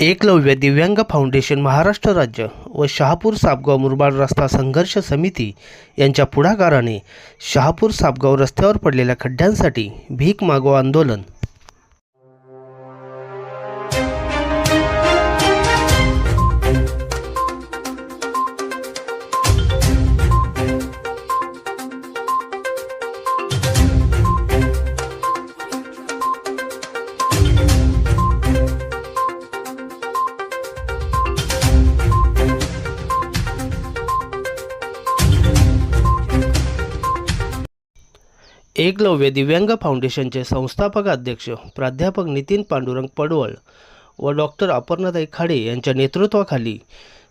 एकलव्य दिव्यांग फाउंडेशन महाराष्ट्र राज्य व शहापूर सापगाव मुरबाड रस्ता संघर्ष समिती यांच्या पुढाकाराने शहापूर सापगाव रस्त्यावर पडलेल्या खड्ड्यांसाठी भीक मागो आंदोलन एकलव्य दिव्यांग फाउंडेशनचे संस्थापक अध्यक्ष प्राध्यापक नितीन पांडुरंग पडवळ व डॉक्टर अपर्णाताई खाडे यांच्या नेतृत्वाखाली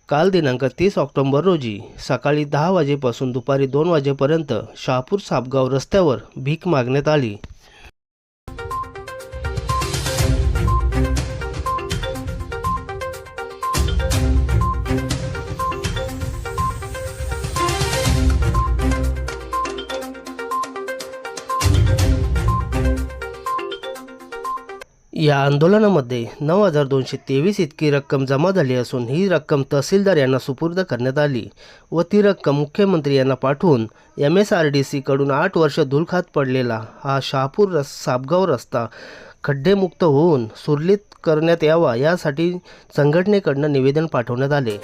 काल दिनांक तीस ऑक्टोंबर रोजी सकाळी दहा वाजेपासून दुपारी दोन वाजेपर्यंत शहापूर सापगाव रस्त्यावर भीक मागण्यात आली. या आंदोलनामध्ये नऊ हजार दोनशे तेवीस इतकी रक्कम जमा झाली असून ही रक्कम तहसीलदार यांना सुपूर्द करण्यात आली व ती रक्कम मुख्यमंत्री यांना पाठवून एम एस आर डी सीकडून आठ वर्ष धुलखात पडलेला हा शहापूर रस सापगाव रस्ता खड्डेमुक्त होऊन सुरळीत करण्यात यावा यासाठी संघटनेकडनं निवेदन पाठवण्यात आले.